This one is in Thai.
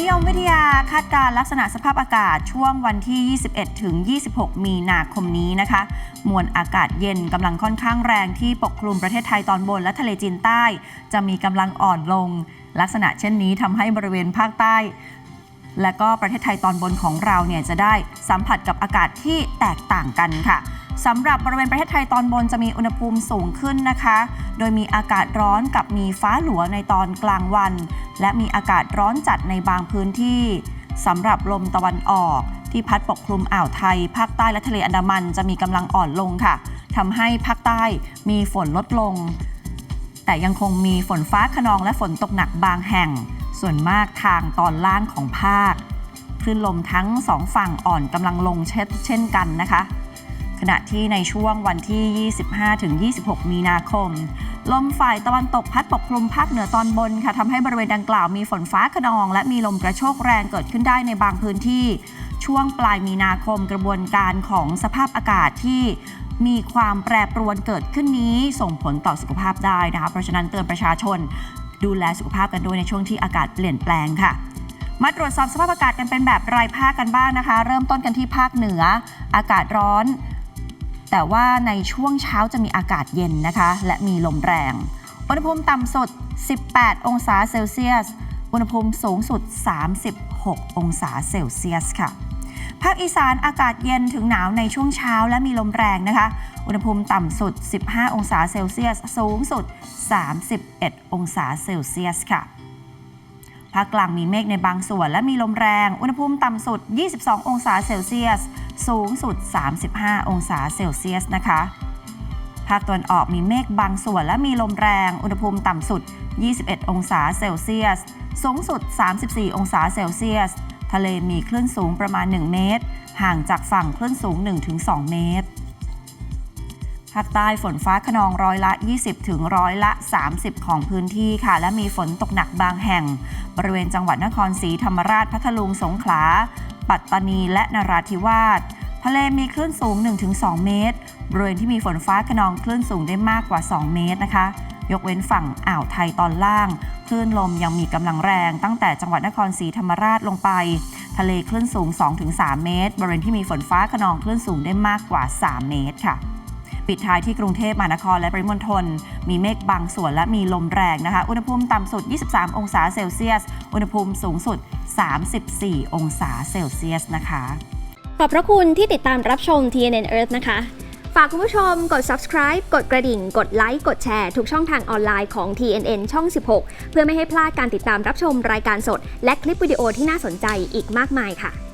นิยมวิทยาคาดการลักษณะสภาพอากาศช่วงวันที่ 21 ถึง 26 มีนาคมนี้นะคะ มวลอากาศเย็นกำลังค่อนข้างแรงที่ปกคลุมประเทศไทยตอนบนและทะเลจีนใต้ จะมีกำลังอ่อนลง ลักษณะเช่นนี้ทำให้บริเวณภาคใต้ และก็ประเทศไทยตอนบนของเราเนี่ยจะได้สัมผัสกับอากาศที่แตกต่างกันค่ะ สำหรับบริเวณประเทศไทยตอนบนจะมีอุณหภูมิสูงขึ้นนะคะ โดยมีอากาศร้อนกับมีฟ้าหลัวในตอนกลางวัน และมีอากาศร้อนจัดในบางพื้นที่สำหรับลมตะวันออก ที่พัดปกคลุมอ่าวไทย ภาคใต้และทะเลอันดามันจะมีกำลังอ่อนลงค่ะทำให้ภาคใต้มีฝนลดลง แต่ยังคงมีฝนฟ้าขนองและฝนตกหนักบางแห่ง ส่วนมากทางตอนล่างของภาคคลื่นลมทั้งสองฝั่งอ่อนกำลังลงเช่นเช่นกันนะคะ ขณะที่ในช่วงวันที่ 25-26 มีนาคม ลมฝ่ายตะวันตกพัดปกคลุมภาคเหนือตอนบนค่ะทำให้บริเวณดังกล่าวมีฝนฟ้าขนอง และมีลมกระโชกแรงเกิดขึ้นได้ในบางพื้นที่ ช่วงปลายมีนาคมกระบวนการของสภาพอากาศที่มีความแปรปรวนเกิดขึ้นนี้ส่งผลต่อสุขภาพได้นะคะ เพราะฉะนั้นเตือนประชาชน ดูแลสุขภาพกันด้วยในช่วงที่อากาศเปลี่ยนแปลงค่ะมาตรวจสอบสภาพอากาศกันเป็นแบบรายภาคกันบ้างนะคะ เริ่มต้นกันที่ภาคเหนือ อากาศร้อน แต่ว่าในช่วงเช้าจะมีอากาศเย็นนะคะ และมีลมแรง อุณหภูมิต่ำสุด 18 องศาเซลเซียส อุณหภูมิสูงสุด 36 องศาเซลเซียสค่ะ ภาคอีสานอากาศเย็นถึงหนาวในช่วงเช้าและมีลมแรงนะคะ อุณหภูมิต่ำสุด 15 องศาเซลเซียส สูงสุด 31 องศาเซลเซียสค่ะ ภาคกลางมีเมฆในบางส่วน และมีลมแรง อุณหภูมิต่ำสุด 22 องศาเซลเซียส สูงสุด 35 องศาเซลเซียสนะคะ ภาคตะวันออกมีเมฆบางส่วน และมีลมแรง อุณหภูมิต่ำสุด 21 องศาเซลเซียส สูงสุด 34 องศาเซลเซียส ทะเลมีคลื่นสูงประมาณ 1 เมตร ห่างจากฝั่งคลื่นสูง 1-2 เมตร ภาคใต้ฝนฟ้าขนองร้อยละ 20 ถึงร้อยละ 30 ของพื้นที่ค่ะ และมีฝนตกหนักบางแห่ง บริเวณจังหวัดนครศรีธรรมราชพัทลุงสงขลา ปัตตานีและนราธิวาสทะเลมีคลื่นสูง 1-2 เมตร บริเวณที่มีฝนฟ้าขนองคลื่นสูงได้มากกว่า 2 เมตรนะคะ ยกเว้นฝั่งอ่าวไทยตอนล่าง คลื่นลมยังมีกำลังแรงตั้งแต่จังหวัดนครศรีธรรมราชลงไป ทะเลคลื่นสูง 2-3 เมตร บริเวณที่มีฝนฟ้าขนองคลื่นสูงได้มากกว่า 3 เมตรค่ะ ปิดท้ายที่กรุงเทพมหานครและปริมณฑลมีเมฆบางส่วนและมีลมแรงนะคะ อุณหภูมิต่ำสุด 23 องศาเซลเซียส อุณหภูมิสูงสุด 34 องศาเซลเซียสนะคะ ขอบพระคุณที่ติดตามรับชม TNN Earth นะคะ ฝากคุณผู้ชมกด subscribe กดกระดิ่ง กดไลค์ กดแชร์ทุกช่องทางออนไลน์ของ TNN ช่อง 16 เพื่อไม่ให้พลาดการติดตามรับชมรายการสด และคลิปวิดีโอที่น่าสนใจอีกมากมายค่ะ